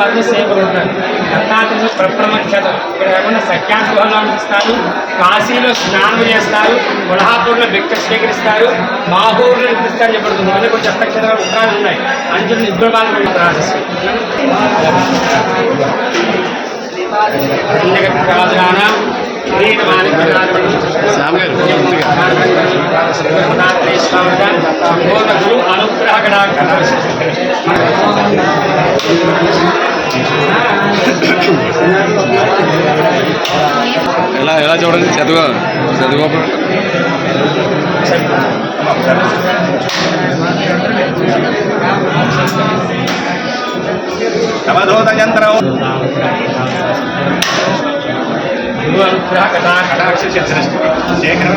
వాళ్ళని సేవలు ఉంటారు. దత్తాత్రేయ ప్రప్రమక్షతం ఇక్కడ ఏమన్నా సత్యాగ్రహాలు ఇస్తారు కాశీలో స్నానం చేస్తారు. కొల్హాపూర్లో భిక్ష స్వీకరిస్తారు. మాహూర్లో నిద్రిస్తారు చెప్పబడుతుంది. ఇవన్నీ కొంచెం అక్షరాలు ఉత్తరాలు ఉన్నాయి. అంచులు నిద్రబాలు ప్రాసెస్ రాజరానా అనుగ్రహ ఎలా ఎలా చూడండి? చదువు చదువు అవధూత యంత్రం గురు అనుగ్రహ కథా కటాక్ష దృష్టి శేఖరం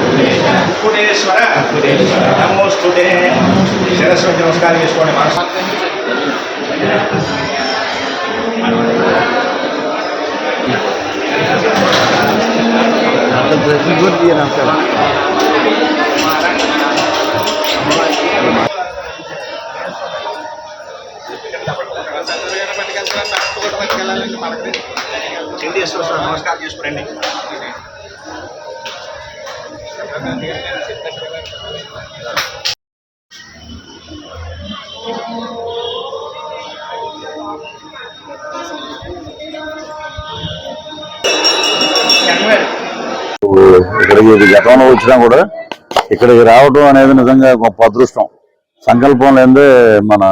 భూతేశ కుటేశ్వర నమోస్తుతే సరస్వతి నమస్కారం చేసుకోండి మనసు. నమస్కారం చేసుకోండి. ఇక్కడికి ఇది గతంలో వచ్చినా కూడా ఇక్కడికి రావడం అనేది నిజంగా గొప్ప అదృష్టం. సంకల్పం లేదే మన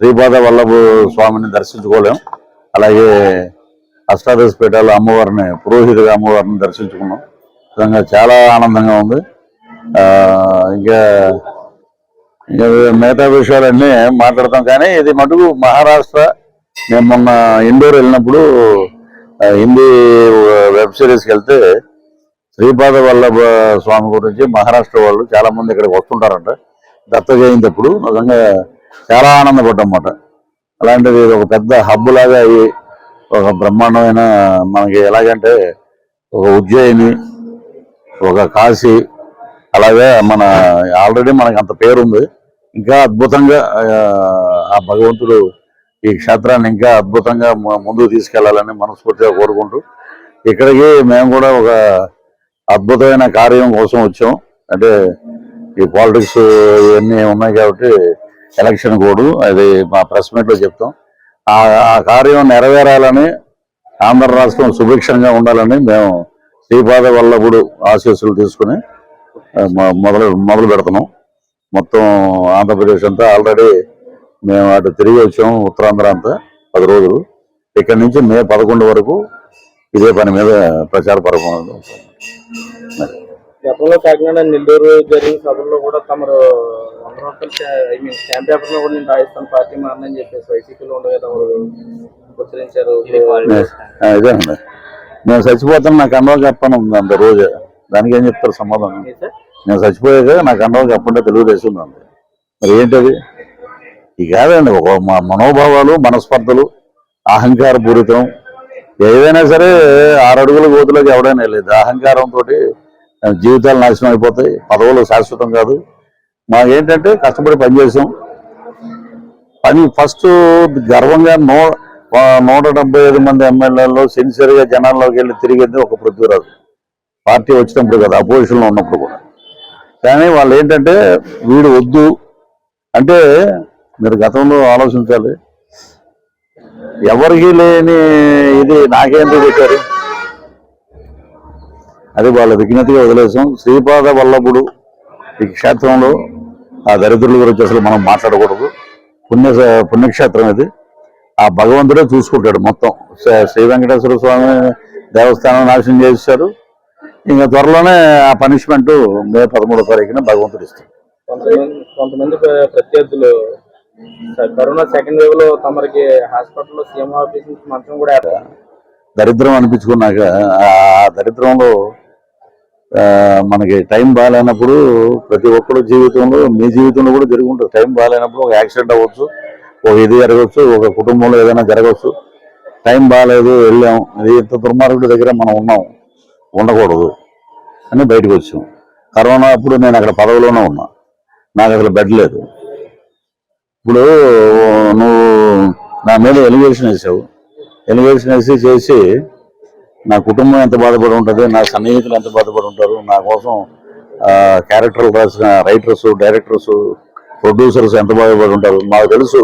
శ్రీపాద వల్లభ స్వామిని దర్శించుకోలేం. అలాగే అష్టాదశ పీఠాలు అమ్మవారిని పురోహితుగా అమ్మవారిని దర్శించుకున్నాం. నిజంగా చాలా ఆనందంగా ఉంది. ఇంకా ఇంకా మిగతా విషయాలన్నీ మాట్లాడతాం. కానీ ఇది మటుకు మహారాష్ట్ర. నేను మొన్న ఇండోర్ వెళ్ళినప్పుడు హిందీ వెబ్ సిరీస్కి వెళ్తే శ్రీపాద వల్లభ స్వామి గురించి మహారాష్ట్ర వాళ్ళు చాలా మంది ఇక్కడికి వస్తుంటారంట. దత్త జయంతి అప్పుడు నిజంగా చాలా ఆనందపడ్డమాట అలాంటిది ఇది ఒక పెద్ద హబ్ లాగా అయ్యి ఒక బ్రహ్మాండమైన మనకి ఎలాగంటే ఒక ఉజ్జయిని ఒక కాశీ అలాగే మన ఆల్రెడీ మనకు అంత పేరుంది. ఇంకా అద్భుతంగా ఆ, భగవంతుడు ఈ క్షేత్రాన్ని ఇంకా అద్భుతంగా ముందుకు తీసుకెళ్ళాలని మనస్ఫూర్తిగా కోరుకుంటూ ఇక్కడికి మేము కూడా ఒక అద్భుతమైన కార్యం కోసం వచ్చాం. అంటే ఈ పాలిటిక్స్ ఇవన్నీ ఉన్నాయి కాబట్టి ఎలక్షన్ కోడ్ అది మా ప్రెస్ మీట్లో చెప్తాం. ఆ ఆ కార్యం నెరవేరాలని ఆంధ్ర రాష్ట్రం సుభిక్షంగా ఉండాలని మేము శ్రీపాద వల్లభుడు ఆశీస్సులు తీసుకుని మొదలు మొదలు పెడుతున్నాం. మొత్తం ఆంధ్రప్రదేశ్ అంతా ఆల్రెడీ మేము అటు తిరిగి వచ్చాము ఉత్తరాంధ్ర అంతా పది రోజులు. ఇక్కడి నుంచి మే పదకొండు వరకు ఇదే పని మీద ప్రచార పర్వం గతంలో కాకినాడ నెల్లూరు జరిగిన సభల్లో కూడా తమరు ఐ మీన్ స్టాంప్ పేపర్లో కూడా నేను రాజస్థాన్ పార్టీ మారని చెప్పేసి వైసీపీలో ఉండగా తమరు ఉచ్చరించారు. ఇదేనండి. నేను చచ్చిపోతాను నాకు అండవ చెప్పను ఉంది అంత రోజు. దానికి ఏం చెప్తారు సమాధానం? నేను చచ్చిపోయాక నాకు అండవ చెప్పంటే తెలుగుదేశం ఉంది అంతే. మరి ఏంటది? ఇది కాదండి ఒక మ- మనోభావాలు మనస్పర్ధలు అహంకార పూరితం ఏదైనా సరే ఆరు అడుగుల గోతులోకి ఎవడైనా లేదు అహంకారంతో జీవితాలు నాశనం అయిపోతాయి. పదవులు శాశ్వతం కాదు. మాకేంటంటే కష్టపడి పనిచేసాం. పని ఫస్ట్ గర్వంగా నూ నూట డెబ్బై ఐదు మంది ఎమ్మెల్యేలు సిన్సియర్గా జనాల్లోకి వెళ్ళి తిరిగింది ఒక పృథ్వీరాజు. పార్టీ వచ్చినప్పుడు కదా అపోజిషన్లో ఉన్నప్పుడు కూడా. కానీ వాళ్ళు ఏంటంటే వీడు వద్దు. అంటే మీరు గతంలో ఆలోచించాలి. ఎవరికి లేని ఇది నాకేంటి పెట్టారు? అది వాళ్ళ విజ్ఞతగా వదిలేసాం. శ్రీపాద వల్లభుడు ఈ క్షేత్రంలో ఆ దరిద్రుల గురించి అసలు మనం మాట్లాడకూడదు. పుణ్య పుణ్యక్షేత్రం ఇది. ఆ భగవంతుడే చూసుకుంటాడు మొత్తం. శ్రీ- వెంకటేశ్వర స్వామి దేవస్థానం నాశనం చేశారు. ఇంకా త్వరలోనే ఆ పనిష్మెంట్ మే పదమూడో తారీఖున భగవంతుడు ఇస్తాడు. కొంతమంది కొంతమంది ప్ర- ప్రత్యర్థులు కరోనా సెకండ్ వేవ్లో తమరికి హాస్పిటల్లో సీఎం ఆఫీస్ నుంచి మంచం కూడా దరిద్రం అనిపించుకున్నాక ఆ దరిద్రంలో మనకి టైం బాగాలేనప్పుడు ప్రతి ఒక్కరు జీవితంలో మీ జీవితంలో కూడా జరిగి ఉంటుంది టైం బాగాలేనప్పుడు ఒక యాక్సిడెంట్ అవ్వచ్చు. ఒక ఇది జరగవచ్చు ఒక కుటుంబంలో ఏదైనా జరగవచ్చు. టైం బాగాలేదు వెళ్ళాం. అది ఇంత దుర్మార్గుడి దగ్గర మనం ఉన్నాం. ఉండకూడదు. అని బయటకు వచ్చాం. కరోనా అప్పుడు నేను అక్కడ పదవిలోనే ఉన్నా. నాకు అసలు బెడ్ లేదు. ఇప్పుడు నువ్వు నా మీద ఎలిగేషన్ వేసావు. ఎలిగేషన్ వేసి చేసి నా కుటుంబం ఎంత బాధపడి ఉంటుంది నా సన్నిహితులు ఎంత బాధపడి ఉంటారు నా కోసం క్యారెక్టర్లు రాసిన రైటర్స్ డైరెక్టర్స్ ప్రొడ్యూసర్స్ ఎంత బాధపడి ఉంటారు మాకు తెలుసు.